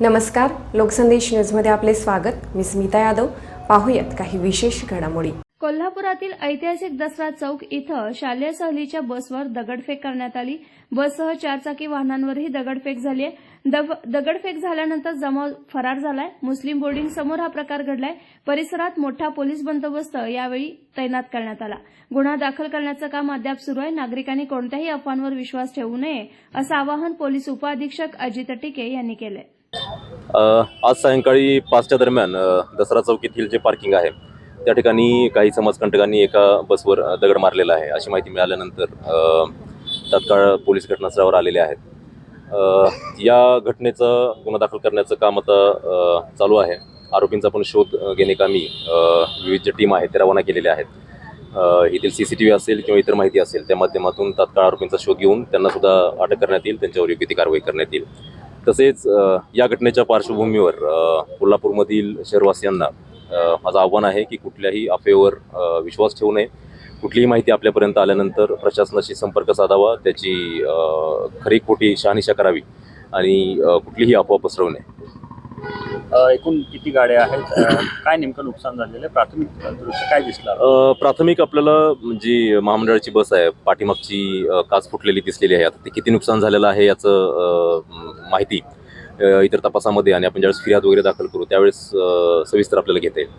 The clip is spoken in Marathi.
नमस्कार लोकसंदेश न्यूजमध्ये आपले स्वागत. मी स्मिता यादव. पाहूयात काही विशेष घडामोडी. कोल्हापुरातील ऐतिहासिक दसरा चौक इथं शालेय सहलीच्या बसवर दगडफेक करण्यात आली. बससह चारचाकी वाहनांवरही दगडफेक झाली आहे. दगडफेक झाल्यानंतर जमाव फरार झालाय. मुस्लिम बोर्डिंग समोर हा प्रकार घडलाय. परिसरात मोठा पोलीस बंदोबस्त यावेळी तैनात करण्यात आला. गुन्हा दाखल करण्याचं काम अद्याप सुरू आहे. नागरिकांनी कोणत्याही अफवांवर विश्वास ठेवू नये असं आवाहन पोलीस उपअधीक्षक अजित टिके यांनी केलंय. आज सायंकाळी पाचच्या दरम्यान दसरा चौक येथील जे पार्किंग आहे त्या ठिकाणी काही समाजकंटकांनी एका बसवर दगड मारलेला आहे. अशी माहिती मिळाल्यानंतर तत्काळ तात्काळ पोलीस घटनास्थळावर आलेले आहेत. या घटनेचं गुन्हा दाखल करण्याचं काम आता चालू आहे. आरोपींचा पण शोध घेणे घेणेकामी विविध जे टीम आहेत ते रवाना केलेले आहेत. येथील सी सी टी व्ही असेल किंवा इतर माहिती असेल त्या माध्यमातून तात्काळ आरोपींचा शोध घेऊन त्यांनासुद्धा अटक करण्यात येईल त्यांच्यावर योग्य ती कारवाई करण्यात येईल. तसेच या घटनेच्या पार्श्वभूमीवर कोल्हापूरमधील शहरवासियांना माझं आव्हान आहे की कुठल्याही अफेवर विश्वास ठेवू नये. कुठलीही माहिती आपल्यापर्यंत आल्यानंतर प्रशासनाशी संपर्क साधावा त्याची खरी खोटी शहानिशा करावी आणि कुठलीही अफवा पसरवू नये. एकूण किती गाड्या आहेत? काय नेमकं नुकसान झालेलं आहे? प्राथमिक दृश्य काय दिसलं प्राथमिक आपल्याला जी महामंडळाची बस आहे पाठीमागची काच फुटलेली दिसलेली आहे. आता ते किती नुकसान झालेलं आहे याचं माहिती इतर तपासामध्ये आणि आपण ज्यावेळेस फिर्याद वगैरे दाखल करू त्यावेळेस सविस्तर आपल्याला घेता येईल.